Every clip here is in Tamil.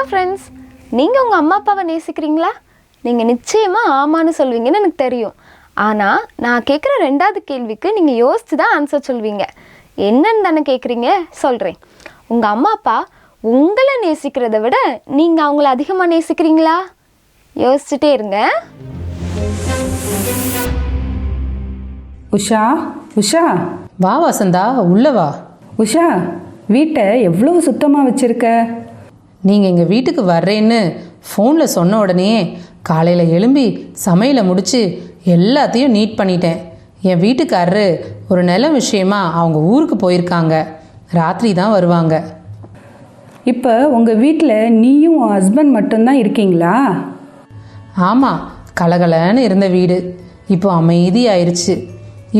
ஹலோ ஃப்ரெண்ட்ஸ் நீங்கள் உங்கள் அம்மா அப்பாவை நேசிக்கிறீங்களா? நீங்கள் நிச்சயமாக ஆமான்னு சொல்வீங்கன்னு எனக்கு தெரியும். ஆனால் நான் கேட்குற ரெண்டாவது கேள்விக்கு நீங்கள் யோசித்து தான் ஆன்சர் சொல்வீங்க. என்னன்னு தானே கேட்குறீங்க சொல்கிறேன் உங்கள் அம்மா அப்பா உங்களை நேசிக்கிறத விட நீங்கள் அவங்கள அதிகமாக நேசிக்கிறீங்களா? யோசிச்சுட்டே இருங்க. உஷா உஷா. வா வசந்தா உள்ள வா. உஷா வீட்டை எவ்வளோ சுத்தமாக வச்சிருக்க? நீங்கள் எங்கள் வீட்டுக்கு வர்றேன்னு ஃபோனில் சொன்ன உடனே காலையில் எழும்பி சமையலை முடித்து எல்லாத்தையும் நீட் பண்ணிட்டேன். என் வீட்டுக்காரரு ஒரு நில விஷயமா அவங்க ஊருக்கு போயிருக்காங்க. ராத்திரி தான் வருவாங்க. இப்போ உங்கள் வீட்டில் நீயும் உன் ஹஸ்பண்ட் மட்டும்தான் இருக்கீங்களா? ஆமாம் கலகலன்னு இருந்த வீடு. இப்போ அமைதியாயிருச்சு.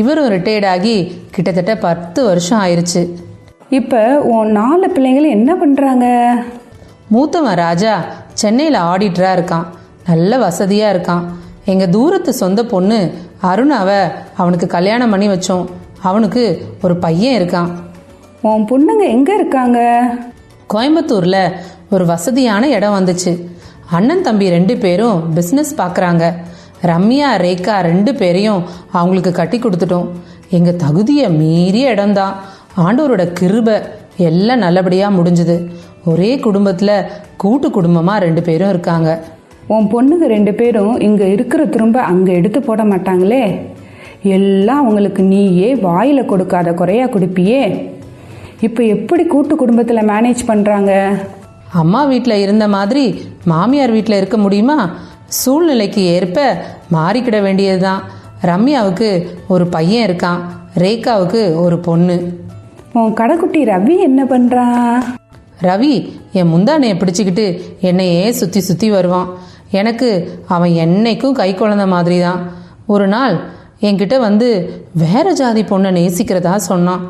இவரும் ரிட்டையர்ட் ஆகி கிட்டத்தட்ட பத்து வருஷம் ஆயிருச்சு. இப்போ உன் நாலு பிள்ளைங்களும் என்ன பண்ணுறாங்க மூத்தவன் ராஜா சென்னையில் ஆடிட்டராக இருக்கான். நல்ல வசதியாக இருக்கான். எங்கள் தூரத்து சொந்த பொண்ணு அருணாவை அவனுக்கு கல்யாணம் பண்ணி வச்சோம். அவனுக்கு ஒரு பையன் இருக்கான். உன் பொண்ணுங்க எங்கே இருக்காங்க? கோயம்புத்தூரில் ஒரு வசதியான இடம் வந்துச்சு. அண்ணன் தம்பி ரெண்டு பேரும் பிஸ்னஸ் பார்க்குறாங்க ரம்யா ரேகா ரெண்டு பேரையும் அவங்களுக்கு கட்டி கொடுத்துட்டோம். எங்கள் தகுதியை மீறிய இடம்தான். ஆண்டவரோட கிருபை எல்லாம் நல்லபடியாக முடிஞ்சுது. ஒரே குடும்பத்தில் கூட்டு குடும்பமாக ரெண்டு பேரும் இருக்காங்க. உன் பொண்ணுங்க ரெண்டு பேரும் இங்கே இருக்கிற திரும்ப அங்கே எடுத்து போட மாட்டாங்களே? எல்லாம் அவங்களுக்கு நீயே வாயில் கொடுக்காத குறையா கொடுப்பியே? இப்போ எப்படி கூட்டு குடும்பத்தில் மேனேஜ் பண்ணுறாங்க அம்மா வீட்டில் இருந்த மாதிரி மாமியார் வீட்டில் இருக்க முடியுமா? சூழ்நிலைக்கு ஏற்ப மாறிக்கிட வேண்டியதுதான். ரம்யாவுக்கு ஒரு பையன் இருக்கான். ரேகாவுக்கு ஒரு பொண்ணு. உன் கடைக்குட்டி ரவி என்ன பண்ணுறான் ரவி என் முந்தானையை பிடிச்சிக்கிட்டு என்னையே சுற்றி சுற்றி வருவான். எனக்கு அவன் என்னைக்கும் கை குழந்த மாதிரி தான் ஒரு நாள் என்கிட்ட வந்து வேற ஜாதி பொண்ணை நேசிக்கிறதா சொன்னான்.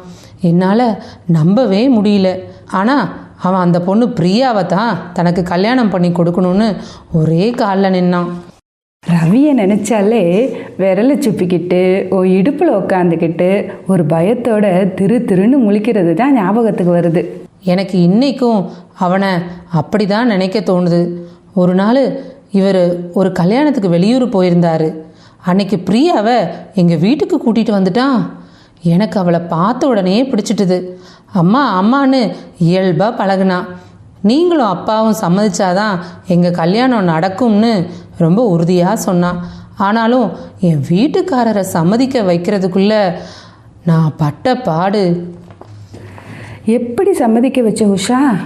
என்னால் நம்பவே முடியல. ஆனால் அவன் அந்த பொண்ணு பிரியாவை தான் தனக்கு கல்யாணம் பண்ணி கொடுக்கணும்னு ஒரே காலில் நின்னான். ரவியை நினச்சாலே விரலை சுப்பிக்கிட்டு ஓ இடுப்பில் உட்காந்துக்கிட்டு ஒரு பயத்தோட திரு திருன்னு முழிக்கிறது தான் ஞாபகத்துக்கு வருது. எனக்கு இன்னைக்கும் அவனை அப்படி தான் நினைக்க தோணுது. ஒரு நாள் இவர் ஒரு கல்யாணத்துக்கு வெளியூர் போயிருந்தார். அன்னைக்கு பிரியாவை எங்கள் வீட்டுக்கு கூட்டிகிட்டு வந்துட்டான். எனக்கு அவளை பார்த்த உடனே பிடிச்சிட்டுது. அம்மா அம்மான்னு இயல்பாக பழகுனான் நீங்களும் அப்பாவும் சம்மதிச்சாதான் எங்கள் கல்யாணம் நடக்கும்னு ரொம்ப உறுதியாக சொன்னான் ஆனாலும் என் வீட்டுக்காரரை சம்மதிக்க வைக்கிறதுக்குள்ளே நான் பட்ட பாடு எப்படி சம்மதிக்க வச்ச உஷா?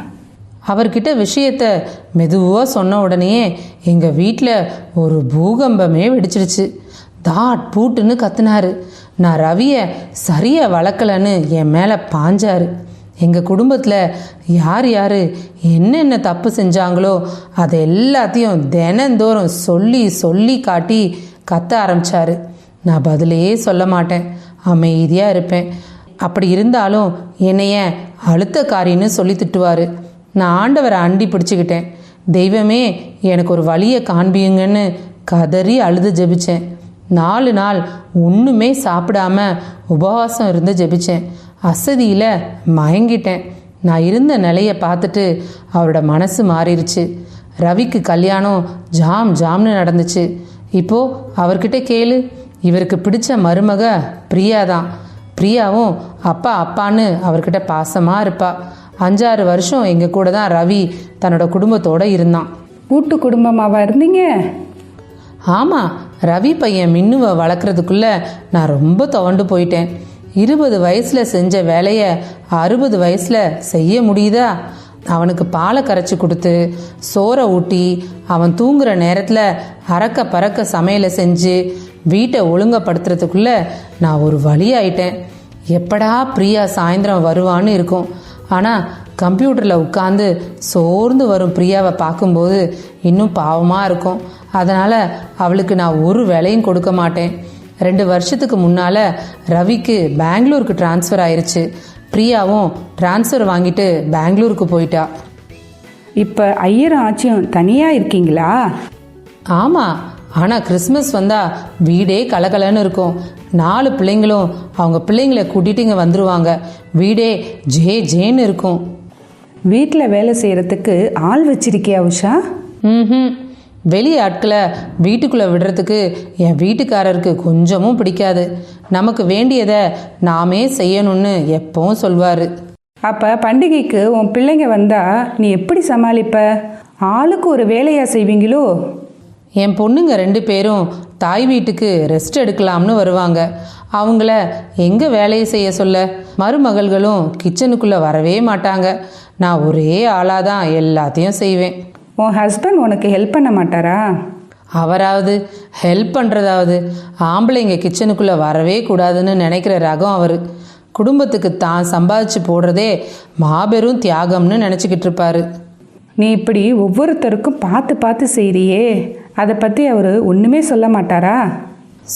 அவர்கிட்ட விஷயத்த மெதுவாக சொன்ன உடனே எங்கள் வீட்டில் ஒரு பூகம்பமே வெடிச்சிருச்சு. தாட் பூட்டுன்னு கத்துனாரு. நான் ரவியை சரியாக வளர்க்கலன்னு என் மேலே பாஞ்சாரு. எங்கள் குடும்பத்தில் யார் யார் என்னென்ன தப்பு செஞ்சாங்களோ அதை எல்லாத்தையும் தினந்தோறும் சொல்லி சொல்லி காட்டி கத்த ஆரம்பித்தார் நான் பதிலே சொல்ல மாட்டேன். அமைதியாக இருப்பேன். அப்படி இருந்தாலும் என்னைய அழுத்தக்காரின்னு சொல்லி திட்டுவார். நான் ஆண்டவரை அண்டி பிடிச்சிக்கிட்டேன். தெய்வமே எனக்கு ஒரு வழியை காண்பியுங்கன்னு கதறி அழுது ஜெபிச்சேன். நாலு நாள் ஒன்றுமே சாப்பிடாம உபவாசம் இருந்து ஜெபிச்சேன். அசதியில் மயங்கிட்டேன். நான் இருந்த நிலையை பார்த்துட்டு அவரோட மனசு மாறிடுச்சு ரவிக்கு கல்யாணம் ஜாம் ஜாம்னு நடந்துச்சு. இப்போது அவர்கிட்ட கேளு. இவருக்கு பிடிச்ச மருமக பிரியா தான் பிரியாவும் அப்பா அப்பான்னு அவர்கிட்ட பாசமாக இருப்பா. அஞ்சாறு வருஷம் எங்கள் கூட தான் ரவி தன்னோட குடும்பத்தோடு இருந்தான். கூட்டு குடும்பமாவா இருந்தீங்க? ஆமாம் ரவி பையன் மின்னுவை வளர்க்குறதுக்குள்ள நான் ரொம்ப துவண்டு போயிட்டேன். இருபது வயசில் செஞ்ச வேலையை அறுபது வயசில் செய்ய முடியுதா? அவனுக்கு பாலை கரைச்சி கொடுத்து சோறை ஊட்டி அவன் தூங்குற நேரத்தில் அறக்க பறக்க சமையலை செஞ்சு வீட்டை ஒழுங்கப்படுத்துறதுக்குள்ள நான் ஒரு வழி ஆயிட்டேன். எப்படா பிரியா சாயந்தரம் வருவான்னு இருக்கும். ஆனால் கம்ப்யூட்டரில் உட்காந்து சோர்ந்து வரும் பிரியாவை பார்க்கும்போது இன்னும் பாவமாக இருக்கும். அதனால் அவளுக்கு நான் ஒரு வேலையும் கொடுக்க மாட்டேன். ரெண்டு வருஷத்துக்கு முன்னால் ரவிக்கு பெங்களூருக்கு ட்ரான்ஸ்ஃபர் ஆயிருச்சு. பிரியாவும் ட்ரான்ஸ்ஃபர் வாங்கிட்டு பெங்களூருக்கு போயிட்டா. இப்போ ஐயரும் ஆச்சியும் தனியாக இருக்கீங்களா? ஆமாம் ஆனால் கிறிஸ்மஸ் வந்தால் வீடே கலகலன்னு இருக்கும். நாலு பிள்ளைங்களும் அவங்க பிள்ளைங்களை கூட்டிட்டு இங்கே வந்துருவாங்க. வீடே ஜே ஜேன்னு இருக்கும். வீட்டில் வேலை செய்கிறதுக்கு ஆள் வச்சிருக்கியா உஷா? ம் வெளி ஆட்களை வீட்டுக்குள்ளே விடுறதுக்கு என் வீட்டுக்காரருக்கு கொஞ்சமும் பிடிக்காது. நமக்கு வேண்டியதை நாமே செய்யணும்னு எப்பவும் சொல்வார். அப்போ பண்டிகைக்கு உன் பிள்ளைங்க வந்தா நீ எப்படி சமாளிப்ப? ஆளுக்கு ஒரு வேலையா செய்வீங்களோ? என் பொண்ணுங்க ரெண்டு பேரும் தாய் வீட்டுக்கு ரெஸ்ட் எடுக்கலாம்னு வருவாங்க. அவங்கள எங்கே வேலையை செய்ய சொல்ல? மருமகள்களும் கிச்சனுக்குள்ளே வரவே மாட்டாங்க. நான் ஒரே ஆளாக தான் எல்லாத்தையும் செய்வேன். உன் ஹஸ்பண்ட் உனக்கு ஹெல்ப் பண்ண மாட்டாரா? அவராவது ஹெல்ப் பண்ணுறதாவது ஆம்பளைங்க கிச்சனுக்குள்ளே வரவே கூடாதுன்னு நினைக்கிற ரகம் அவர். குடும்பத்துக்கு தான் சம்பாதிச்சு போடுறதே மாபெரும் தியாகம்னு நினச்சிக்கிட்டு இருப்பாரு. நீ இப்படி ஒவ்வொருத்தருக்கும் பார்த்து பார்த்து செய்றியே. அதை பற்றி அவர் ஒன்றுமே சொல்ல மாட்டாரா?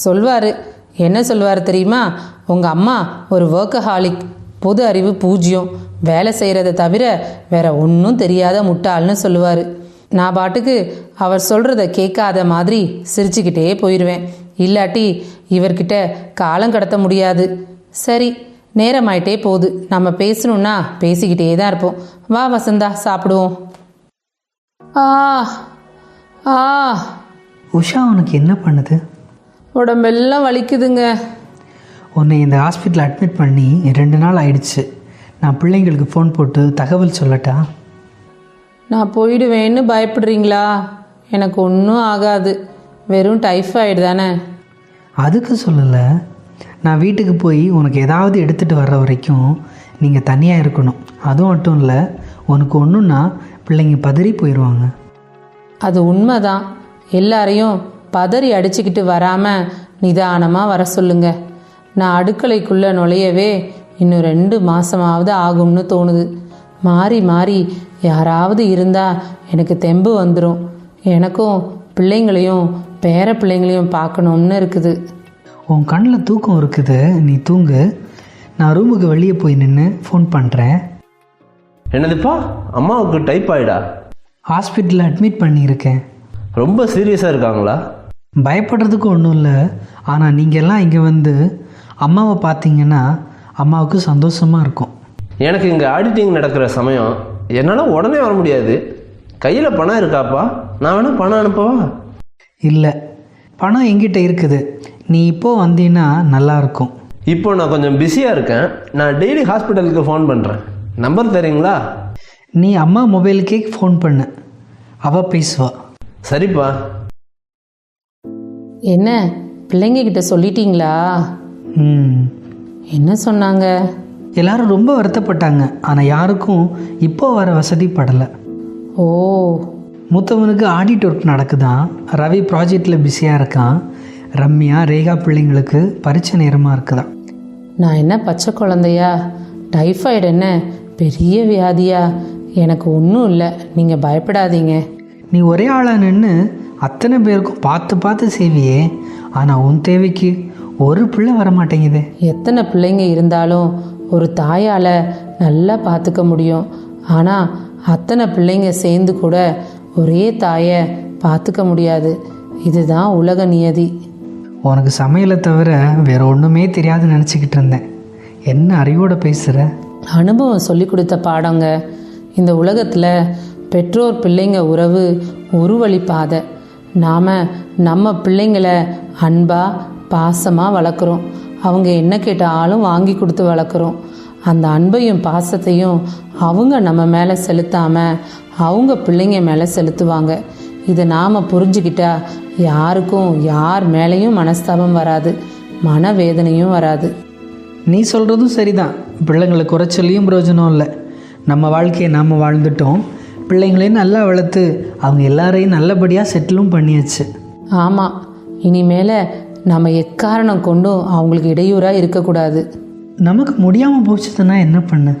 சொல்வார். என்ன சொல்வார் தெரியுமா? உங்கள் அம்மா ஒரு ஒர்க்கஹாலிக் பொது அறிவு பூஜ்யம் வேலை செய்கிறத தவிர வேற ஒன்றும் தெரியாத முட்டாள்னு சொல்லுவார். நான் பாட்டுக்கு அவர் சொல்கிறத கேட்காத மாதிரி சிரிச்சுக்கிட்டே போயிடுவேன் இல்லாட்டி இவர்கிட்ட காலம் கடத்த முடியாது. சரி நேரமாயிட்டே போகுது. நம்ம பேசணும்னா பேசிக்கிட்டே தான் இருப்போம். வா வசந்தா சாப்பிடுவோம். ஆ ஆ. உஷா உனக்கு என்ன பண்ணுது? உடம்பெல்லாம் வலிக்குதுங்க. உன்னை இந்த ஹாஸ்பிட்டல் அட்மிட் பண்ணி ரெண்டு நாள் ஆயிடுச்சு. நான் பிள்ளைங்களுக்கு ஃபோன் போட்டு தகவல் சொல்லட்டா? நான் போயிடுவேன்னு பயப்படுறீங்களா? எனக்கு ஒன்றும் ஆகாது. வெறும் டைஃபாய்டு தானே. அதுக்கு சொல்லலை. நான் வீட்டுக்கு போய் உனக்கு ஏதாவது எடுத்துகிட்டு வர்ற வரைக்கும் நீங்கள் தனியாக இருக்கணும். அதுவும் மட்டும் இல்லை உனக்கு ஒன்றுன்னா பிள்ளைங்க பதறி போயிடுவாங்க அது உண்மைதான். எல்லாரையும் பதறி அடிச்சுக்கிட்டு வராமல் நிதானமாக வர சொல்லுங்க. நான் அடுக்கலைக்குள்ளே நுழையவே இன்னும் ரெண்டு மாதமாவது ஆகும்னு தோணுது. மாறி மாறி யாராவது இருந்தால் எனக்கு தெம்பு வந்துடும் எனக்கும் பிள்ளைங்களையும் பேர பிள்ளைங்களையும் பார்க்கணும்னு இருக்குது. உன் கண்ணில் தூக்கம் இருக்குது. நீ தூங்கு. நான் ரூமுக்கு வெளியே போய் நின்று ஃபோன் பண்ணுறேன் என்னதுப்பா? அம்மாவுக்கு டைப்பாய்டா ஹாஸ்பிட்டலில் அட்மிட் பண்ணியிருக்கேன். ரொம்ப சீரியஸாக இருக்காங்களா? பயப்படுறதுக்கு ஒன்றும் இல்லை. ஆனால் நீங்கள்லாம் இங்கே வந்து அம்மாவை பார்த்தீங்கன்னா அம்மாவுக்கு சந்தோஷமாக இருக்கும். எனக்கு இங்கே ஆடிட்டிங் நடக்கிற சமயம் என்னால் உடனே வர முடியாது. கையில் பணம் இருக்காப்பா? நான் வேணால் பணம் அனுப்பவா? இல்லை. பணம் எங்கிட்ட இருக்குது. நீ இப்போ வந்தீன்னா நல்லாயிருக்கும் இப்போ நான் கொஞ்சம் பிஸியாக இருக்கேன். நான் டெய்லி ஹாஸ்பிட்டலுக்கு ஃபோன் பண்ணுறேன் நம்பர் தரீங்களா? நீ அம்மா மொபைலுக்கே ஃபோன் பண்ணு. அவள் பேசுவா. சரிப்பா. என்ன? பிள்ளைங்க கிட்ட சொல்லிட்டீங்களா? ம். என்ன சொன்னாங்க? எல்லாரும் ரொம்ப வருத்தப்பட்டாங்க. ஆனால் யாருக்கும் இப்போ வர வசதி படலை. ஓ. மூத்தவனுக்கு ஆடிட் ஒர்க் நடக்குதான் ரவி ப்ராஜெக்டில் பிஸியாக இருக்கான். ரம்யா ரேகா பிள்ளைங்களுக்கு பரீட்சை நேரமாக இருக்குதாம் நான் என்ன பச்சை குழந்தையா? டைஃபாய்டு என்ன? பெரிய வியாதியா? எனக்கு ஒன்றும் இல்லை. நீங்கள் பயப்படாதீங்க. நீ ஒரே ஆளாக நின்று அத்தனை பேருக்கும் பார்த்து பார்த்து செய்வியே. ஆனால் உன் தேவைக்கு ஒரு பிள்ளை வர மாட்டேங்குதே எத்தனை பிள்ளைங்க இருந்தாலும் ஒரு தாயால் நல்லா பார்த்துக்க முடியும். ஆனால் அத்தனை பிள்ளைங்க சேர்ந்து கூட ஒரே தாயை பார்த்துக்க முடியாது. இதுதான் உலக நியதி. உனக்கு சமையலை தவிர வேற ஒன்றுமே தெரியாதுன்னு நினச்சிக்கிட்டு இருந்தேன். என்ன அறிவோட பேசுகிற அனுபவம் சொல்லி கொடுத்த பாடங்க. இந்த உலகத்தில் பெற்றோர் பிள்ளைங்க உறவு ஒரு வழி பாதை நாம் நம்ம பிள்ளைங்களை அன்பாக பாசமாக வளர்க்குறோம். அவங்க என்ன கேட்டாலும் வாங்கி கொடுத்து வளர்க்குறோம். அந்த அன்பையும் பாசத்தையும் அவங்க நம்ம மேலே செலுத்தாமல் அவங்க பிள்ளைங்க மேலே செலுத்துவாங்க. இதை நாம் புரிஞ்சுக்கிட்டா யாருக்கும் யார் மேலேயும் மனஸ்தாபம் வராது மனவேதனையும் வராது. நீ சொல்கிறதும் சரிதான். பிள்ளைங்களை குறைச்சொல்லியும் பிரயோஜனம் இல்லை. நம்ம வாழ்க்கையை நாம் வாழ்ந்துட்டோம். பிள்ளைங்களையும் நல்லா வளர்த்து அவங்க எல்லாரையும் நல்லபடியாக செட்டிலும் பண்ணியாச்சு. ஆமாம் இனிமேல நம்ம எக்காரணம் கொண்டும் அவங்களுக்கு இடையூறாக இருக்கக்கூடாது. நமக்கு முடியாமல் போச்சுதுன்னா என்ன பண்ண?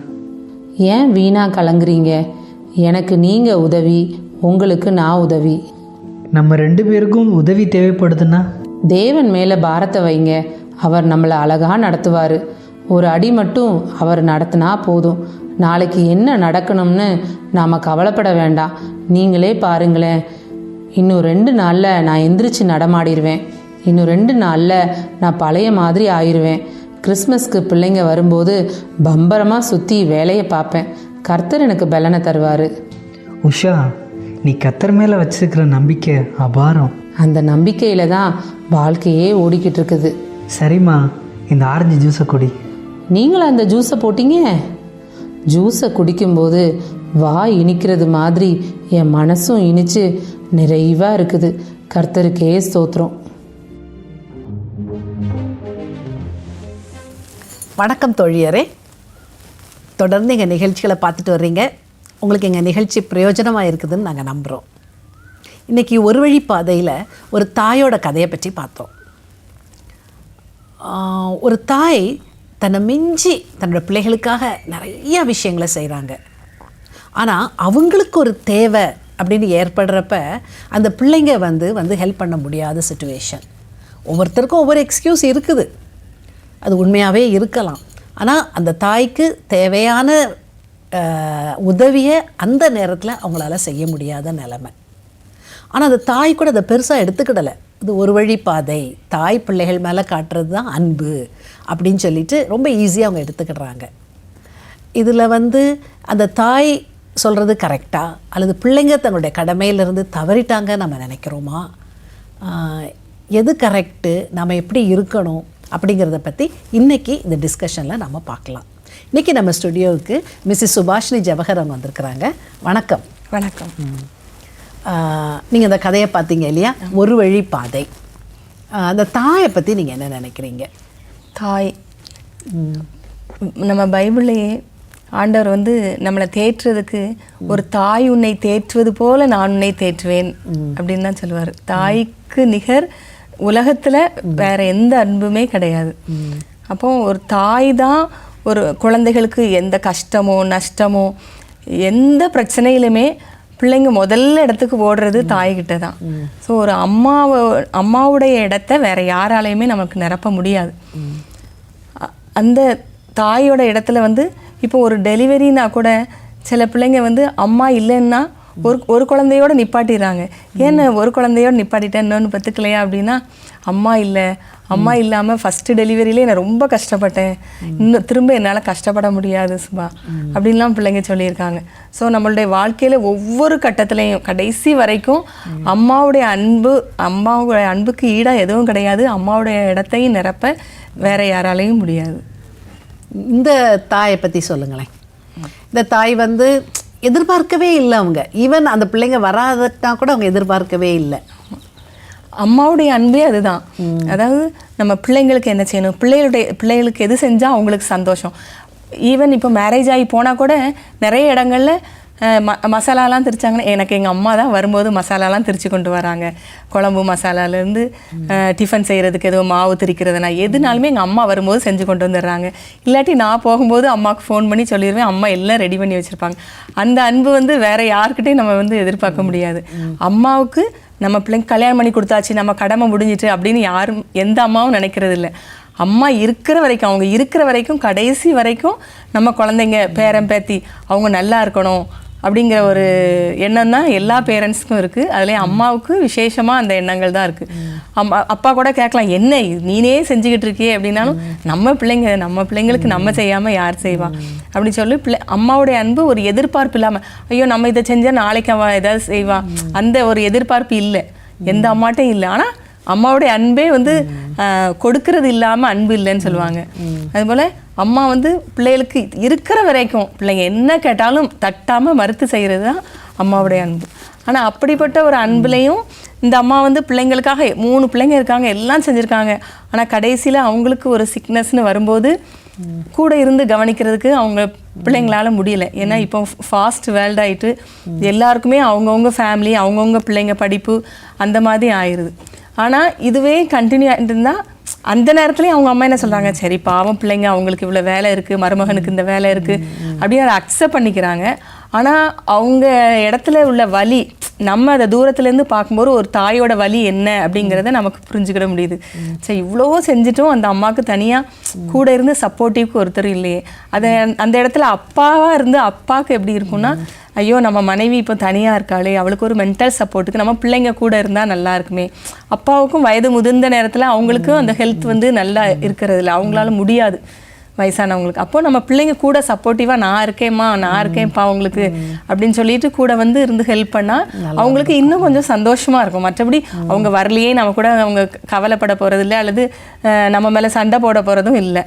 ஏன் வீணா கலங்குறீங்க? எனக்கு நீங்கள் உதவி உங்களுக்கு நான் உதவி. நம்ம ரெண்டு பேருக்கும் உதவி தேவைப்படுதுன்னா? தேவன் மேலே பாரத்தை வைங்க. அவர் நம்மளை அழகாக நடத்துவார். ஒரு அடி மட்டும் அவர் நடத்தினா போதும். நாளைக்கு என்ன நடக்கணும்னு நாம் கவலைப்பட வேண்டாம். நீங்களே பாருங்களேன். இன்னும் ரெண்டு நாளில் நான் எந்திரிச்சு நடமாடிடுவேன் இன்னும் ரெண்டு நாளில் நான் பழைய மாதிரி ஆயிடுவேன் கிறிஸ்மஸ்க்கு பிள்ளைங்க வரும்போது பம்பரமாக சுற்றி வேலையை பார்ப்பேன். கர்த்தர் எனக்கு பலனை தருவார். உஷா நீ கத்தர் மேலே வச்சிருக்கிற நம்பிக்கை அபாரம். அந்த நம்பிக்கையில் தான் வாழ்க்கையே ஓடிக்கிட்டு இருக்குது. சரிம்மா இந்த ஆரஞ்சு ஜூஸை குடி. நீங்களும் அந்த ஜூஸை போட்டீங்க? ஜூஸை குடிக்கும்போது வாய் இனிக்கிறது மாதிரி என் மனசும் இனிச்சு நிறைவாக இருக்குது. கர்த்தருக்கே ஸ்தோத்திரம். வணக்கம் தோழியரே. தொடர்ந்து எங்கள் நிகழ்ச்சிகளை பார்த்துட்டு வர்றீங்க. உங்களுக்கு எங்கள் நிகழ்ச்சி பிரயோஜனமாக இருக்குதுன்னு நாங்கள் நம்புகிறோம் இன்றைக்கி ஒரு வழி பாதையில் ஒரு தாயோட கதையை பற்றி பார்த்தோம். ஒரு தாய் தன்னை மிஞ்சி தன்னோட பிள்ளைகளுக்காக நிறைய விஷயங்களை செய்கிறாங்க ஆனால் அவங்களுக்கு ஒரு தேவை அப்படின்னு ஏற்படுறப்ப அந்த பிள்ளைங்க வந்து வந்து ஹெல்ப் பண்ண முடியாத சுச்சுவேஷன் ஒவ்வொருத்தருக்கும் ஒவ்வொரு எக்ஸ்கியூஸ் இருக்குது. அது உண்மையாகவே இருக்கலாம். ஆனால் அந்த தாய்க்கு தேவையான உதவியை அந்த நேரத்தில் அவங்களால செய்ய முடியாத நிலைமை. ஆனால் அந்த தாய் கூட அதை பெருசாக எடுத்துக்கிடலை. இது ஒரு வழி பாதை தாய் பிள்ளைகள் மேலே காட்டுறது தான் அன்பு. அப்படின்னு சொல்லிட்டு ரொம்ப ஈஸியாக அவங்க எடுத்துக்கிடுறாங்க. இதில் வந்து அந்த தாய் சொல்கிறது கரெக்டா அல்லது பிள்ளைங்க தங்களுடைய கடமையிலிருந்து தவறிட்டாங்க நம்ம நினைக்கிறோமா? எது கரெக்டு நம்ம எப்படி இருக்கணும்? அப்படிங்கிறத பற்றி இன்றைக்கி இந்த டிஸ்கஷனில் நம்ம பார்க்கலாம். இன்றைக்கி நம்ம ஸ்டுடியோவுக்கு மிஸ்ஸஸ் சுபாஷினி ஜவஹர் அவங்க வந்திருக்கிறாங்க. வணக்கம். வணக்கம். நீங்கள் இந்த கதையை பார்த்தீங்க இல்லையா? ஒரு வழி பாதை அந்த தாயை பற்றி நீங்கள் என்ன நினைக்கிறீங்க? தாய். நம்ம பைபிள்லேயே ஆண்டவர் வந்து நம்மளை தேற்றுறதுக்கு ஒரு தாய் உன்னை தேற்றுவது போல நான் உன்னை தேற்றுவேன் அப்படின்னு தான் சொல்லுவார். தாய்க்கு நிகர் உலகத்தில் வேற எந்த அன்புமே கிடையாது. அப்போ ஒரு தாய் தான் ஒரு குழந்தைகளுக்கு எந்த கஷ்டமோ நஷ்டமோ எந்த பிரச்சனையிலுமே பிள்ளைங்க முதல்ல இடத்துக்கு ஓடுறது தாய்கிட்ட தான். ஸோ ஒரு அம்மாவை அம்மாவுடைய இடத்த வேற யாராலையுமே நமக்கு நிரப்ப முடியாது. அந்த தாயோட இடத்துல வந்து இப்போ ஒரு டெலிவரினா கூட சில பிள்ளைங்க வந்து அம்மா இல்லைன்னா ஒரு ஒரு குழந்தையோட நிப்பாட்டிடுறாங்க. ஏன்னு ஒரு குழந்தையோட நிப்பாட்டிட்டேன் இன்னொன்று பத்துக்கலையா அப்படின்னா அம்மா இல்லை அம்மா இல்லாமல் ஃபஸ்ட்டு டெலிவரியிலே நான் ரொம்ப கஷ்டப்பட்டேன். இன்னும் திரும்ப என்னால் கஷ்டப்பட முடியாது சுபா. அப்படின்லாம் பிள்ளைங்க சொல்லியிருக்காங்க. ஸோ நம்மளுடைய வாழ்க்கையில் ஒவ்வொரு கட்டத்துலேயும் கடைசி வரைக்கும் அம்மாவுடைய அன்பு அம்மாவுடைய அன்புக்கு ஈடாக எதுவும் கிடையாது. அம்மாவுடைய இடத்தையும் நிரப்ப வேற யாராலையும் முடியாது. இந்த தாயை பற்றி சொல்லுங்களேன். இந்த தாய் வந்து எதிர்பார்க்கவே இல்லை அவங்க. ஈவன் அந்த பிள்ளைங்க வராதட்டா கூட அவங்க எதிர்பார்க்கவே இல்லை. அம்மாவுடைய அன்பே அதுதான். அதாவது நம்ம பிள்ளைங்களுக்கு என்ன செய்யணும்? பிள்ளைகளுடைய பிள்ளைகளுக்கு எது செஞ்சால் அவங்களுக்கு சந்தோஷம். ஈவன் இப்போ மேரேஜ் ஆகி போனால் கூட நிறைய இடங்கள்ல ம மசாலாலாம் திரிச்சாங்கன்னா எனக்கு எங்கள் அம்மா தான் வரும்போது மசாலாலாம் திரிச்சு கொண்டு வராங்க. குழம்பு மசாலாலேருந்து டிஃபன் செய்கிறதுக்கு எதுவும் மாவு திரிக்கிறதுனா எதுனாலுமே எங்கள் அம்மா வரும்போது செஞ்சு கொண்டு வந்துடுறாங்க. இல்லாட்டி நான் போகும்போது அம்மாவுக்கு ஃபோன் பண்ணி சொல்லிடுவேன் அம்மா எல்லாம் ரெடி பண்ணி வச்சுருப்பாங்க. அந்த அன்பு வந்து வேறு யாருக்கிட்டையும் நம்ம வந்து எதிர்பார்க்க முடியாது. அம்மாவுக்கு நம்ம பிள்ளைங்க கல்யாணம் பண்ணி கொடுத்தாச்சு நம்ம கடமை முடிஞ்சிட்டு அப்படின்னு யாரும் எந்த அம்மாவும் நினைக்கிறது இல்லை அம்மா இருக்கிற வரைக்கும் அவங்க இருக்கிற வரைக்கும் கடைசி வரைக்கும் நம்ம குழந்தைங்க பேரன் பேத்தி அவங்க நல்லா இருக்கணும். அப்படிங்கிற ஒரு எண்ணம் தான் எல்லா பேரண்ட்ஸ்க்கும் இருக்குது அதுலேயே அம்மாவுக்கு விசேஷமாக அந்த எண்ணங்கள் தான் இருக்குது அம்மா அப்பா கூட கேட்கலாம் என்ன நீனே செஞ்சுக்கிட்டு இருக்கியே? அப்படின்னாலும் நம்ம பிள்ளைங்க நம்ம பிள்ளைங்களுக்கு நம்ம செய்யாமல் யார் செய்வா? அப்படின்னு சொல்லி பிள்ளை அம்மாவுடைய அன்பு ஒரு எதிர்பார்ப்பு இல்லாமல் ஐயோ நம்ம இதை செஞ்சால் நாளைக்கு அவள் ஏதாவது செய்வா? அந்த ஒரு எதிர்பார்ப்பு இல்லை. எந்த அம்மாட்டையும் இல்லை. ஆனால் அம்மாவுடைய அன்பே வந்து கொடுக்கறது இல்லாமல் அன்பு இல்லைன்னு சொல்லுவாங்க. அதுபோல் அம்மா வந்து பிள்ளைகளுக்கு இருக்கிற வரைக்கும் பிள்ளைங்க என்ன கேட்டாலும் தட்டாமல் மறுத்து செய்கிறது தான் அம்மாவுடைய அன்பு. ஆனால் அப்படிப்பட்ட ஒரு அன்புலையும் இந்த அம்மா வந்து பிள்ளைங்களுக்காக மூணு பிள்ளைங்க இருக்காங்க எல்லாம் செஞ்சுருக்காங்க. ஆனால் கடைசியில் அவங்களுக்கு ஒரு சிக்னஸ்னு வரும்போது கூட இருந்து கவனிக்கிறதுக்கு அவங்க பிள்ளைங்களால முடியல. ஏன்னா இப்போ ஃபாஸ்ட் வேர்ல்ட் ஆகிட்டு எல்லாருக்குமே அவங்கவுங்க ஃபேமிலி அவங்கவுங்க பிள்ளைங்க படிப்பு அந்த மாதிரி ஆயிடுது ஆனால் இதுவே கண்டினியூ இருந்தால் அந்த நேரத்துலேயும் அவங்க அம்மா என்ன சொல்கிறாங்க சரி பாவம் பிள்ளைங்க அவங்களுக்கு இவ்வளோ வேலை இருக்குது மருமகனுக்கு இந்த வேலை இருக்குது அப்படின்னு அதை அக்செப்ட் பண்ணிக்கிறாங்க. ஆனால் அவங்க இடத்துல உள்ள வலி நம்ம அதை தூரத்துலேருந்து பார்க்கும்போது ஒரு தாயோட வலி என்ன அப்படிங்கிறத நமக்கு புரிஞ்சுக்கிட முடியுது. சரி இவ்வளோ செஞ்சுட்டும் அந்த அம்மாவுக்கு தனியாக கூட இருந்து சப்போர்ட்டிவ்க்கு ஒருத்தர் இல்லையே. அதை அந்த இடத்துல அப்பாவாக இருந்து அப்பாவுக்கு எப்படி இருக்கும்னா ஐயோ நம்ம மனைவி இப்போ தனியாக இருக்காளே அவளுக்கு ஒரு மென்டல் சப்போர்ட்டுக்கு நம்ம பிள்ளைங்க கூட இருந்தால் நல்லா இருக்குமே. அப்பாவுக்கும் வயது முதிர்ந்த நேரத்தில் அவங்களுக்கும் அந்த ஹெல்த் வந்து நல்லா இருக்கிறது இல்லை அவங்களால முடியாது. வயசானவங்களுக்கு. அப்போ நம்ம பிள்ளைங்க கூட சப்போர்ட்டிவாக நான் இருக்கேம்மா நான் இருக்கேன்ப்பா அவங்களுக்கு அப்படின்னு சொல்லிட்டு கூட வந்து இருந்து ஹெல்ப் பண்ணால் அவங்களுக்கு இன்னும் கொஞ்சம் சந்தோஷமாக இருக்கும். மற்றபடி அவங்க வரலையே நம்ம கூட அவங்க கவலைப்பட போகிறது இல்லை அல்லது நம்ம மேலே சண்டை போட போகிறதும் இல்லை.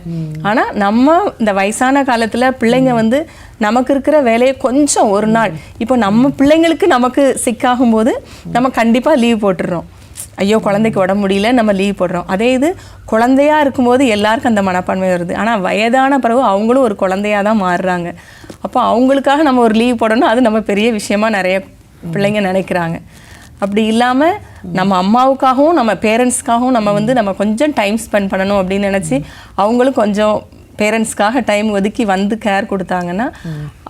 ஆனால் நம்ம இந்த வயசான காலத்தில் பிள்ளைங்க வந்து நமக்கு இருக்கிற வேலையை கொஞ்சம் ஒரு நாள். இப்போ நம்ம பிள்ளைங்களுக்கு நமக்கு சிக்காகும் போது நம்ம கண்டிப்பாக லீவ் போட்டுடுறோம் ஐயோ குழந்தைக்கு உடம்பு முடியல நம்ம லீவ் போடுறோம். அதே இது குழந்தையாக இருக்கும்போது எல்லாருக்கும் அந்த மனப்பான்மை வருது. ஆனால் வயதான பிறகு அவங்களும் ஒரு குழந்தையாக தான் மாறுறாங்க. அப்போ அவங்களுக்காக நம்ம ஒரு லீவ் போடணும் அது நம்ம பெரிய விஷயமா நிறைய பிள்ளைங்க நினைக்கிறாங்க. அப்படி இல்லாமல் நம்ம அம்மாவுக்காகவும் நம்ம பேரண்ட்ஸ்க்காகவும் நம்ம வந்து நம்ம கொஞ்சம் டைம் ஸ்பெண்ட் பண்ணணும் அப்படின்னு நினச்சி அவங்களும் கொஞ்சம் பேரண்ட்ஸ்க்காக டைம் ஒதுக்கி வந்து கேர் கொடுத்தாங்கன்னா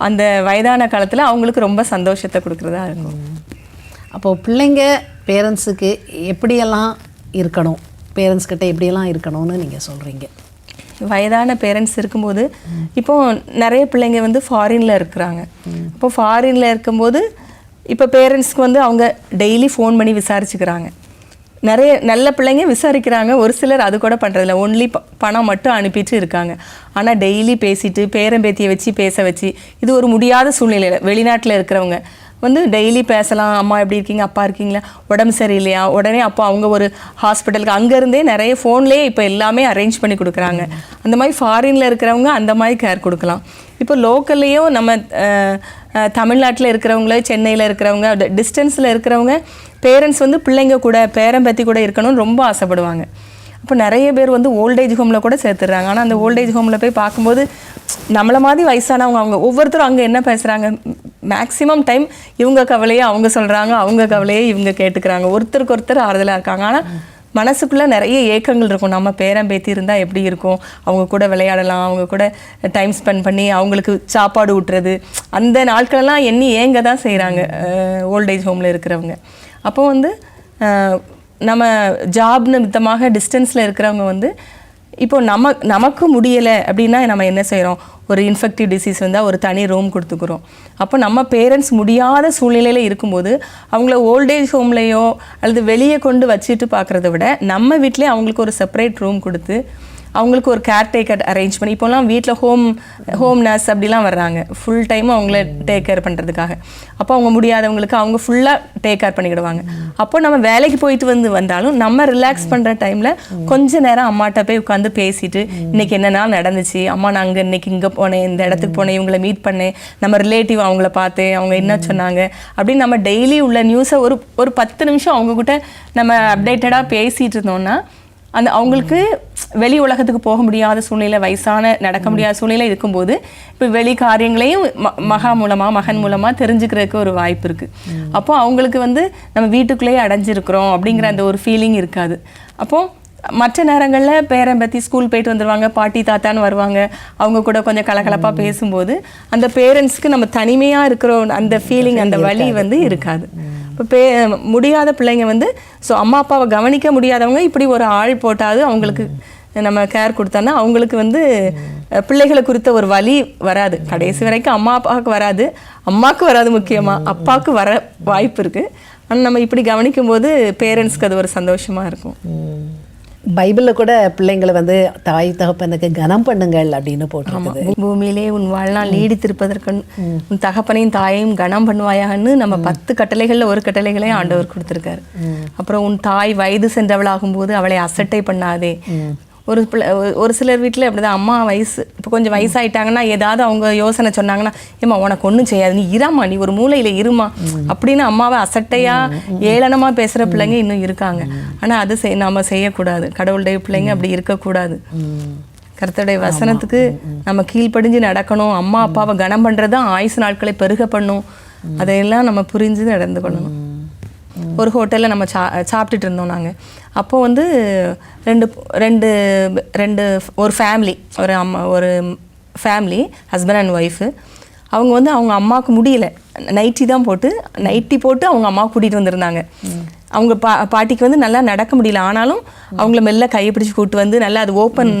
அந்த வயதான காலத்தில் அவங்களுக்கு ரொம்ப சந்தோஷத்தை கொடுக்குறதா இருக்கும். அப்போது பிள்ளைங்க பேரண்ட்ஸுக்கு எப்படியெல்லாம் இருக்கணும்? பேரண்ட்ஸ் கிட்ட எப்படியெல்லாம் இருக்கணும்னு நீங்கள் சொல்கிறீங்க வயதான பேரண்ட்ஸ் இருக்கும்போது இப்போ நிறைய பிள்ளைங்க வந்து ஃபாரினில் இருக்கிறாங்க. இப்போ ஃபாரினில் இருக்கும்போது இப்போ பேரண்ட்ஸ்க்கு வந்து அவங்க டெய்லி ஃபோன் பண்ணி விசாரிச்சுக்கிறாங்க. நிறைய நல்ல பிள்ளைங்க விசாரிக்கிறாங்க. ஒரு சிலர் அது கூட பண்ணுறதில்ல ஒன்லி பணம் மட்டும் அனுப்பிட்டு இருக்காங்க. ஆனால் டெய்லி பேசிட்டு பேரம்பேத்தியை வச்சு பேச வச்சு இது ஒரு முடியாத சூழ்நிலையில் வெளிநாட்டில் இருக்கிறவங்க. வந்து டெய்லி பேசலாம் அம்மா எப்படி இருக்கீங்க? அப்பா இருக்கீங்களா? உடம்பு சரியில்லையா? உடனே அப்போ அவங்க ஒரு ஹாஸ்பிட்டலுக்கு அங்கேருந்தே நிறைய ஃபோன்லேயே இப்போ எல்லாமே அரேஞ்ச் பண்ணி கொடுக்குறாங்க. அந்த மாதிரி ஃபாரினில் இருக்கிறவங்க அந்த மாதிரி கேர் கொடுக்கலாம். இப்போ லோக்கல்லையும் நம்ம தமிழ்நாட்டில் இருக்கிறவங்கள சென்னையில் இருக்கிறவங்க டிஸ்டன்ஸில் இருக்கிறவங்க பேரண்ட்ஸ் வந்து பிள்ளைங்க கூட பேரம்பத்தி கூட இருக்கணும்னு ரொம்ப ஆசைப்படுவாங்க. அப்போ நிறைய பேர் வந்து ஓல்டேஜ் ஹோமில் கூட சேர்த்துடுறாங்க. ஆனால் அந்த ஓல்டேஜ் ஹோமில் போய் பார்க்கும்போது நம்மளை மாதிரி வயசானவங்க அவங்க ஒவ்வொருத்தரும் அங்கே என்ன பேசுகிறாங்க மேக்ஸிமம் டைம் இவங்க கவலையை அவங்க சொல்கிறாங்க அவங்க கவலையை இவங்க கேட்டுக்கிறாங்க. ஒருத்தருக்கு ஒருத்தர் ஆறுதலாக இருக்காங்க. ஆனால் மனசுக்குள்ளே நிறைய ஏக்கங்கள் இருக்கும். நம்ம பேரன் பேத்தி இருந்தால் எப்படி இருக்கும்? அவங்க கூட விளையாடலாம் அவங்க கூட டைம் ஸ்பெண்ட் பண்ணி அவங்களுக்கு சாப்பாடு ஊட்டுறது. அந்த நாட்களெல்லாம் எண்ணி ஏங்க தான் செய்கிறாங்க ஓல்டேஜ் ஹோமில் இருக்கிறவங்க. அப்போ வந்து நம்ம ஜாப்னு மித்தமாக டிஸ்டன்ஸில் இருக்கிறவங்க வந்து இப்போ நம்ம நமக்கு முடியலை அப்படின்னா நம்ம என்ன செய்கிறோம் ஒரு இன்ஃபெக்டிவ் டிசீஸ் வந்தால் ஒரு தனி ரூம் கொடுத்துக்குறோம். அப்போ நம்ம பேரண்ட்ஸ் முடியாத சூழ்நிலையில் இருக்கும்போது அவங்கள ஓல்டேஜ் ஹோம்லேயோ அல்லது வெளியே கொண்டு வச்சுட்டு பார்க்குறத விட நம்ம வீட்டிலே அவங்களுக்கு ஒரு செப்பரேட் ரூம் கொடுத்து அவங்களுக்கு ஒரு கேர் டேக்கர் அரேஞ்ச் பண்ணி இப்போலாம் வீட்டில் ஹோம் ஹோம் நர்ஸ் அப்படிலாம் வர்றாங்க. ஃபுல் டைம் அவங்கள டேக் கேர் பண்ணுறதுக்காக அப்போ அவங்க முடியாதவங்களுக்கு அவங்க ஃபுல்லாக டேக் கேர் பண்ணிக்கிடுவாங்க. அப்போ நம்ம வேலைக்கு போயிட்டு வந்து வந்தாலும் நம்ம ரிலாக்ஸ் பண்ணுற டைமில் கொஞ்ச நேரம் அம்மாட்ட போய் உட்காந்து பேசிட்டு இன்னைக்கு என்ன நாள் நடந்துச்சு? அம்மா நான் அங்கே இன்னைக்கு இங்கே போனேன் இந்த இடத்துக்கு போனேன் இவங்களை மீட் பண்ணேன் நம்ம ரிலேட்டிவ் அவங்கள பார்த்தேன் அவங்க என்ன சொன்னாங்க? அப்படின்னு நம்ம டெய்லி உள்ள நியூஸை ஒரு ஒரு பத்து நிமிஷம் அவங்க கிட்ட நம்ம அப்டேட்டடாக பேசிகிட்டு இருந்தோம்னா அந்த அவங்களுக்கு வெளி உலகத்துக்கு போக முடியாத சூழ்நிலை வயசான நடக்க முடியாத சூழ்நிலை இருக்கும்போது இப்போ வெளி காரியங்களையும் ம- மகா மூலமா மகன் மூலமா தெரிஞ்சுக்கிறதுக்கு ஒரு வாய்ப்பு இருக்கு. அப்போ அவங்களுக்கு வந்து நம்ம வீட்டுக்குள்ளேயே அடைஞ்சிருக்கிறோம் அப்படிங்கிற அந்த ஒரு ஃபீலிங் இருக்காது. அப்போ மற்ற நேரங்களில் பேரன் பற்றி ஸ்கூல் போயிட்டு வந்துடுவாங்க பாட்டி தாத்தான்னு வருவாங்க. அவங்க கூட கொஞ்சம் கலகலப்பாக பேசும்போது அந்த பேரண்ட்ஸ்க்கு நம்ம தனிமையாக இருக்கிற அந்த ஃபீலிங் அந்த வலி வந்து இருக்காது. இப்போ பே முடியாத பிள்ளைங்க வந்து ஸோ அம்மா அப்பாவை கவனிக்க முடியாதவங்க இப்படி ஒரு ஆள் போட்டாவது அவங்களுக்கு நம்ம கேர் கொடுத்தோன்னா அவங்களுக்கு வந்து பிள்ளைகளை குறித்த ஒரு வழி வராது. கடைசி வரைக்கும் அம்மா அப்பாவுக்கு வராது. அம்மாவுக்கு வராது முக்கியமாக அப்பாவுக்கு வர வாய்ப்பு இருக்குது ஆனால் நம்ம இப்படி கவனிக்கும் போது பேரண்ட்ஸ்க்கு அது ஒரு சந்தோஷமாக இருக்கும். பைபிளில் கூட பிள்ளைங்களை வந்து தாய் தகப்பனுக்கு கனம் பண்ணுங்கள் அப்படின்னு போட்டிருக்குது. பூமியிலே உன் வாழ்நாள் நீடித்திருப்பதற்கு உன் தகப்பனையும் தாயையும் கனம் பண்ணுவாயான்னு நம்ம பத்து கட்டளைகள்ல ஒரு கட்டளைகளே ஆண்டவர் கொடுத்திருக்காரு. அப்புறம் உன் தாய் வயது சென்றவளாகும் போது அவளை அசட்டை பண்ணாதே. ஒரு பிள்ளை ஒரு- சிலர் வீட்டில் அப்படிதான். அம்மா வயசு இப்போ கொஞ்சம் வயசாயிட்டாங்கன்னா ஏதாவது அவங்க யோசனை சொன்னாங்கன்னா ஏம்மா உனக்கு ஒன்றும் செய்யாது. நீ இராம்மா நீ ஒரு மூலையில் இருமா அப்படின்னு அம்மாவை அசட்டையா ஏளனமா பேசுற பிள்ளைங்க இன்னும் இருக்காங்க. ஆனா அது செய் நாம செய்யக்கூடாது. கடவுளுடைய பிள்ளைங்க அப்படி இருக்கக்கூடாது. கர்த்தருடைய வசனத்துக்கு நம்ம கீழ்ப்படிஞ்சு நடக்கணும். அம்மா அப்பாவை கனம் பண்ணுறது தான் ஆயுசு நாட்களை பெருக பண்ணும். அதையெல்லாம் நம்ம புரிஞ்சு நடந்து கொள்ளணும் ஒரு ஹோட்டலில் நம்ம சா சாப்பிட்டுட்டு இருந்தோம் நாங்கள் அப்போது வந்து ரெண்டு ரெண்டு ரெண்டு ஒரு ஃபேமிலி ஒரு அம்மா ஒரு ஃபேமிலி ஹஸ்பண்ட் அண்ட் ஒய்ஃபு அவங்க வந்து அவங்க அம்மாவுக்கு முடியல. நைட்டி தான் போட்டு நைட்டி போட்டு அவங்க அம்மா கூட்டிகிட்டு வந்திருந்தாங்க. அவங்க பா பாட்டிக்கு வந்து நல்லா நடக்க முடியல. ஆனாலும் அவங்கள மெல்ல கையை பிடிச்சி கூட்டு வந்து நல்லா அது ஓப்பன்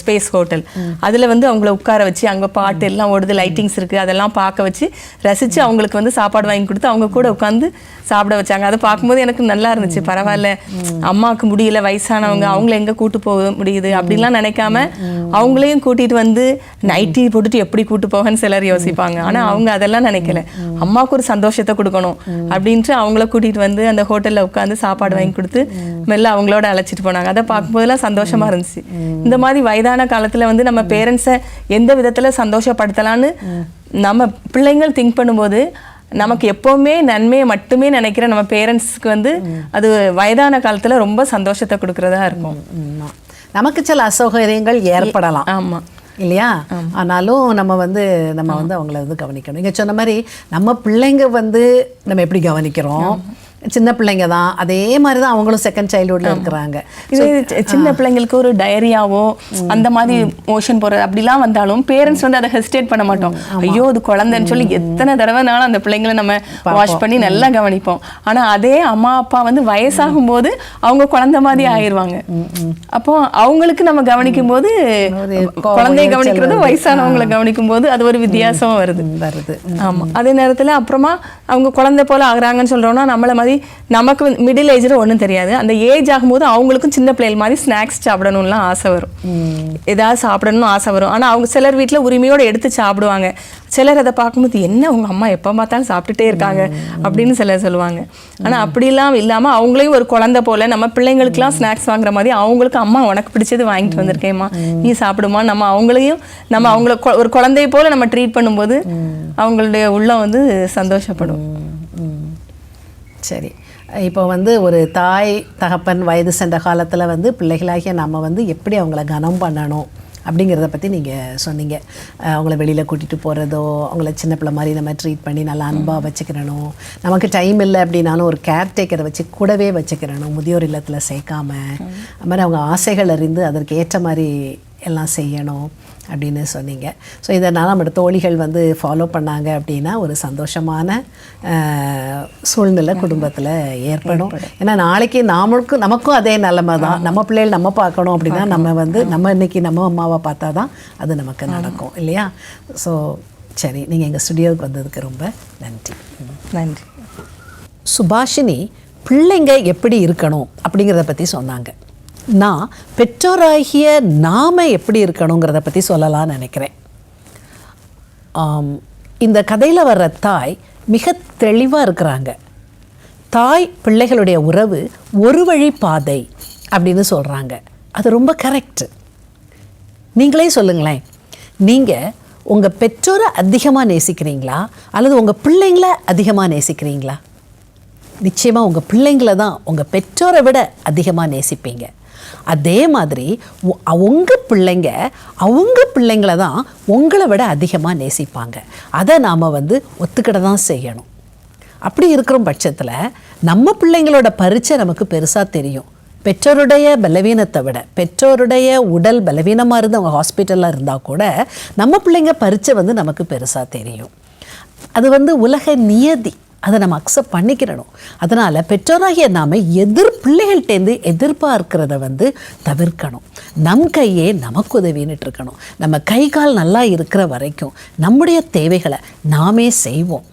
ஸ்பேஸ் ஹோட்டல் அதில் வந்து அவங்கள உட்கார வச்சு அங்கே பாட்டு எல்லாம் ஓடுது லைட்டிங்ஸ் இருக்குது அதெல்லாம் பார்க்க வச்சு ரசித்து அவங்களுக்கு வந்து சாப்பாடு வாங்கி கொடுத்து அவங்க கூட உட்காந்து சாப்பிட வச்சாங்க. அதை பார்க்கும்போது எனக்கு நல்லா இருந்துச்சு. பரவாயில்ல. அம்மாவுக்கு முடியல வயசானவங்க அவங்கள எங்கே கூட்டு போக முடியுது அப்படிலாம் நினைக்காம அவங்களையும் கூட்டிட்டு வந்து நைட்டி போட்டுட்டு எப்படி கூட்டு போகன்னு சிலர் யோசிப்பாங்க. ஆனால் அவங்க அதெல்லாம் நினைக்கல. அம்மாவுக்கு ஒரு சந்தோஷத்தை கொடுக்கணும் அப்படின்ட்டு அவங்கள கூட்டிட்டு வந்து அந்த ஹோட்டலில் உட்காந்து சாப்பாடு வாங்கி கொடுத்து மெல்ல அவங்களோட அழைச்சிட்டு போனாங்க. அதை பார்க்கும்போதெல்லாம் சந்தோஷமா இருந்துச்சு. இந்த மாதிரி வயதான காலத்தில் வந்து நம்ம பேரண்ட்ஸை எந்த விதத்தில் சந்தோஷப்படுத்தலான்னு நம்ம பிள்ளைங்கள் திங்க் பண்ணும்போது நமக்கு எப்போவுமே நன்மையை மட்டுமே நினைக்கிற நம்ம பேரண்ட்ஸ்க்கு வந்து அது வயதான காலத்தில் ரொம்ப சந்தோஷத்தை கொடுக்கறதா இருக்கும். நமக்கு சில அசௌகரியங்கள் ஏற்படலாம். ஆமா. இல்லையா? ஆனாலும் நம்ம வந்து நம்ம வந்து அவங்கள வந்து கவனிக்கணும். நீங்க சொன்ன மாதிரி நம்ம பிள்ளைங்க வந்து நம்ம எப்படி கவனிக்கிறோம்? சின்ன பிள்ளைங்க தான். அதே மாதிரி தான் அவங்களும் செகண்ட் சைல்டுஹுட்ல இருக்கிறாங்க. இது சின்ன பிள்ளைங்களுக்கு ஒரு டயரியாவோ அந்த மாதிரி மோஷன் போறது அப்படிலாம் வந்தாலும் பேரண்ட்ஸ் வந்து அதை ஹெசிடேட் பண்ண மாட்டோம். ஐயோ அது குழந்தைன்னு சொல்லி எத்தனை தடவைனாலும் அந்த பிள்ளைங்களை நம்ம வாஷ் பண்ணி நல்லா கவனிப்போம். ஆனா அதே அம்மா அப்பா வந்து வயசாகும் போது அவங்க குழந்தை மாதிரி ஆயிருவாங்க. அப்போ அவங்களுக்கு நம்ம கவனிக்கும் போது குழந்தைய கவனிக்கிறது. வயசானவங்களை கவனிக்கும் போது அது ஒரு வித்தியாசம் வருது. வருது. ஆமா. அதே நேரத்துல அப்புறமா அவங்க குழந்தை போல ஆகுறாங்கன்னு சொல்றோம்னா நம்மள மாதிரி நமக்கு மிடில் ஏஜ்ல ஒண்ணும் தெரியாது. அந்த ஏஜ் ஆகும்போது அவங்களுக்கும் சின்ன பிள்ளைகள் மாதிரி ஸ்நாக்ஸ் சாப்பிடணும்லாம் ஆசை வரும். ஏதாவது சாப்பிடணும்னு ஆசை வரும். ஆனா அவங்க சிலர் வீட்ல உரிமையோட எடுத்து சாப்பிடுவாங்க. சிலர் அதை பார்க்கும்போது என்ன உங்க அம்மா எப்போ பார்த்தாலும் சாப்பிட்டுட்டே இருக்காங்க? அப்படின்னு சிலர் சொல்லுவாங்க. ஆனா அப்படிலாம் இல்லாம அவங்களையும் ஒரு குழந்தை போல நம்ம பிள்ளைங்களுக்குலாம் ஸ்நாக்ஸ் வாங்குற மாதிரி அவங்களுக்கு அம்மா உனக்கு பிடிச்சது வாங்கிட்டு வந்திருக்கேம்மா. நீ சாப்பிடுமா? நம்ம அவங்களையும் நம்ம அவங்கள ஒரு குழந்தைய போல நம்ம ட்ரீட் பண்ணும்போது அவங்களுடைய உள்ளம் வந்து சந்தோஷப்படும். சரி. இப்போ வந்து ஒரு தாய் தகப்பன் வயது சென்ற காலத்தில் வந்து பிள்ளைகளாகிய நம்ம வந்து எப்படி அவங்கள கனம் பண்ணணும் அப்படிங்கிறத பற்றி நீங்கள் சொன்னீங்க. அவங்கள வெளியில் கூட்டிகிட்டு போகிறதோ அவங்கள சின்ன பிள்ளை மாதிரி நம்ம ட்ரீட் பண்ணி நல்லா அன்பாக வச்சுக்கிறணும். நமக்கு டைம் இல்லை அப்படின்னாலும் ஒரு கேர்டேக்கரை வச்சு கூடவே வச்சுக்கிறணும். முதியோர் இல்லத்தில் சேர்க்காம. அது மாதிரி அவங்க ஆசைகள் அறிந்து அதற்கு ஏற்ற மாதிரி எல்லாம் செய்யணும். அப்படின்னு சொன்னீங்க. ஸோ இதனால் நம்மளோட தோழிகள் வந்து ஃபாலோ பண்ணாங்க அப்படின்னா ஒரு சந்தோஷமான சூழ்நிலை குடும்பத்தில் ஏற்படும். ஏன்னா நாளைக்கு நாமளுக்கும் நமக்கும் அதே நிலைமை தான். நம்ம பிள்ளைகள் நம்ம பார்க்கணும் அப்படின்னா நம்ம வந்து நம்ம இன்னைக்கு நம்ம அம்மாவை பார்த்தா தான் அது நமக்கு நடக்கும் இல்லையா? ஸோ சரி நீங்கள் எங்கள் ஸ்டுடியோவுக்கு வந்ததுக்கு ரொம்ப நன்றி. நன்றி. சுபாஷினி பிள்ளைங்க எப்படி இருக்கணும் அப்படிங்கிறத பற்றி சொன்னாங்க. நான் பெற்றோராகிய நாம எப்படி இருக்கணுங்கிறத பற்றி சொல்லலாம்னு நினைக்கிறேன். இந்த கதையில் வர்ற தாய் மிக தெளிவாக இருக்கிறாங்க. தாய் பிள்ளைகளுடைய உறவு ஒரு வழி பாதை அப்படின்னு சொல்கிறாங்க அது ரொம்ப கரெக்ட் நீங்களே சொல்லுங்களேன். நீங்கள் உங்கள் பெற்றோரை அதிகமாக நேசிக்கிறீங்களா? அல்லது உங்கள் பிள்ளைங்கள அதிகமாக நேசிக்கிறீங்களா? நிச்சயமாக உங்கள் பிள்ளைங்கள தான் உங்கள் பெற்றோரை விட அதிகமாக நேசிப்பீங்க. அதே மாதிரி உங்கள் அவங்க பிள்ளைங்க அவங்க பிள்ளைங்களை தான் உங்களை விட அதிகமாக நேசிப்பாங்க. அதை நாம் வந்து ஒத்துக்கிட தான் செய்யணும். அப்படி இருக்கிற பட்சத்தில் நம்ம பிள்ளைங்களோட பரீட்சை நமக்கு பெருசாக தெரியும். பெற்றோருடைய பலவீனத்தை விட பெற்றோருடைய உடல் பலவீனமாக இருந்து அவங்க ஹாஸ்பிட்டலில் இருந்தால் கூட நம்ம பிள்ளைங்க பரீட்சை வந்து நமக்கு பெருசாக தெரியும். அது வந்து உலக நியதி. அதை நம்ம அக்செப்ட் பண்ணிக்கிறணும். அதனால் பெற்றோராகிய நாம் எதிர் பிள்ளைகள்கிட்டேருந்து எதிர்பார்க்கிறத வந்து தவிர்க்கணும். நம் கையே நமக்கு உதவின்னுட்டு இருக்கணும். நம்ம கை கால் நல்லா இருக்கிற வரைக்கும் நம்முடைய தேவைகளை நாமே செய்வோம்.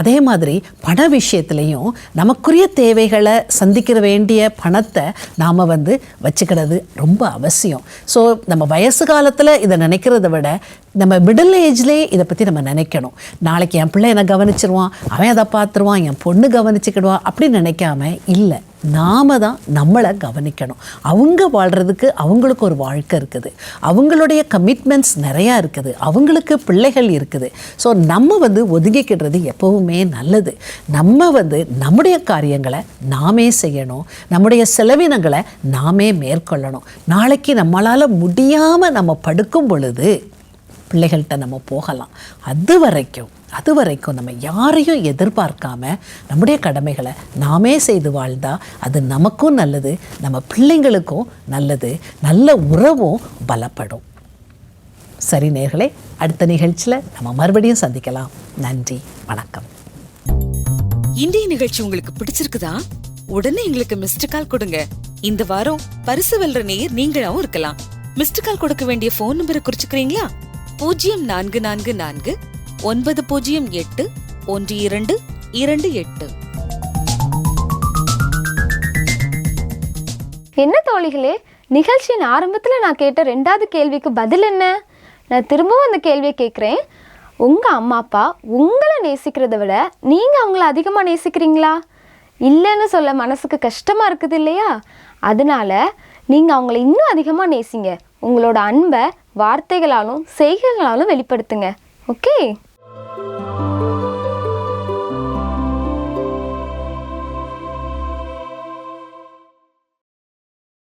அதே மாதிரி பண விஷயத்துலையும் நமக்குரிய தேவைகளை சந்திக்கிற வேண்டிய பணத்தை நாம் வந்து வச்சுக்கிறது ரொம்ப அவசியம். ஸோ நம்ம வயசு காலத்தில் இதை நினைக்கிறத விட நம்ம மிடில் ஏஜ்லேயே இதை பற்றி நம்ம நினைக்கணும். நாளைக்கு என் பிள்ளை என்னை கவனிச்சிருவான் அவன் அதை பார்த்துருவான் என் பொண்ணு கவனிச்சுக்கிடுவான் அப்படின்னு நினைக்காம இல்லை. நாம தான் நம்மளை கவனிக்கணும். அவங்க வாழ்கிறதுக்கு அவங்களுக்கு ஒரு வாழ்க்கை இருக்குது. அவங்களுடைய கமிட்மெண்ட்ஸ் நிறையா இருக்குது. அவங்களுக்கு பிள்ளைகள் இருக்குது. ஸோ நம்ம வந்து ஒதுங்கிக்கிடுறது எப்போவுமே நல்லது. நம்ம வந்து நம்முடைய காரியங்களை நாமே செய்யணும். நம்முடைய செலவினங்களை நாமே மேற்கொள்ளணும். நாளைக்கு நம்மளால் முடியாமல் நம்ம படுக்கும் பொழுது பிள்ளைகள்கிட்ட நம்ம போகலாம். அது வரைக்கும் அது வரைக்கும் நம்ம யாரையும் எதிர்பார்க்காம நம்முடைய கடமைகளை நாமே செய்து வாழ்ந்தா அது நமக்கும் நல்லது நம்ம பிள்ளைங்களுக்கும் நல்லது நல்ல உறவும் பலப்படும். சரி நேர்களே அடுத்த நிகழ்ச்சியில் நம்ம மறுபடியும் சந்திக்கலாம். நன்றி வணக்கம். இன்றைய நிகழ்ச்சி உங்களுக்கு பிடிச்சிருக்குதா? உடனே எங்களுக்கு மிஸ்டு கால் கொடுங்க. இந்த வாரம் பரிசு வெல்ற நேர் நீங்களாவும் இருக்கலாம். மிஸ்டு கால் கொடுக்க வேண்டிய ஃபோன் நம்பரை குறிச்சுக்கிறீங்களா? பூஜ்ஜியம் நான்கு நான்கு நான்கு ஒன்பது பூஜ்ஜியம் எட்டு ஒன்று இரண்டு இரண்டு எட்டு. என்ன தோழிகளே நிகழ்ச்சியின் ஆரம்பத்தில் நான் கேட்ட ரெண்டாவது கேள்விக்கு பதில் என்ன? நான் திரும்பவும் அந்த கேள்வியை கேட்குறேன். உங்கள் அம்மா அப்பா உங்களை நேசிக்கிறத விட நீங்கள் அவங்கள அதிகமாக நேசிக்கிறீங்களா? இல்லைன்னு சொல்ல மனசுக்கு கஷ்டமாக இருக்குது இல்லையா? அதனால நீங்கள் அவங்கள இன்னும் அதிகமாக நேசிங்க. உங்களோட அன்பை வார்த்தைகளாலும் செய்களாலும் வெளிப்படுத்துங்க. ஓகே